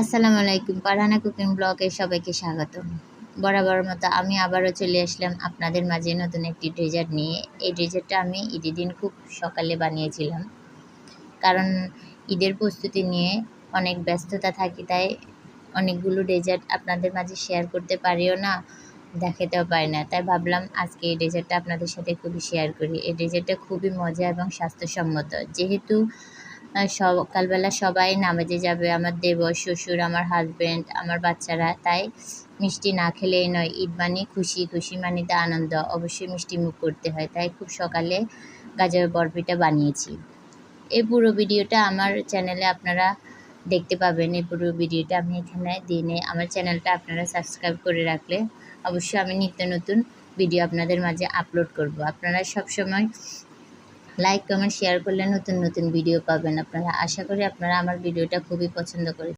আসসালামু আলাইকুম। পারহানা কুকিং ব্লগে সবাইকে স্বাগত বরাবর মতো আমি আবারও চলে আসলাম আপনাদের মাঝে নতুন একটি ডেজার্ট নিয়ে। এই ডেজার্টটা আমি ঈদের দিন খুব সকালে বানিয়েছিলাম। কারণ ঈদের প্রস্তুতি নিয়ে অনেক ব্যস্ততা থাকি, তাই অনেকগুলো ডেজার্ট আপনাদের মাঝে শেয়ার করতে পারিও না, দেখাতেও পারি না। তাই ভাবলাম আজকে এই ডেজার্টটা আপনাদের সাথে খুবই শেয়ার করি। এই ডেজার্টটা খুবই মজা এবং স্বাস্থ্যসম্মত। যেহেতু সকালবেলা সবাই নামাজে যাবে। আমার দেবর, শ্বশুর, আমার হাজব্যান্ড আমার বাচ্চারা। তাই মিষ্টি না খেলেই নয়, ঈদ মানে খুশি খুশি মানিতে আনন্দ। অবশ্যই মিষ্টি মুখ করতে হয়। তাই খুব সকালে গাজর বরফিটা বানিয়েছি। এই পুরো ভিডিওটা আমার চ্যানেলে আপনারা দেখতে পাবেন। এই পুরো ভিডিওটা আমি এখানে দিনে আমার চ্যানেলটা আপনারা সাবস্ক্রাইব করে রাখলে অবশ্যই আমি নিত্য নতুন ভিডিও আপনাদের মাঝে আপলোড করব। আপনারা সবসময় লাইক কমেন্ট শেয়ার করলে নতুন নতুন ভিডিও পাবেন আপনারা। আশা করি আপনারা আমার ভিডিওটা খুবই পছন্দ করে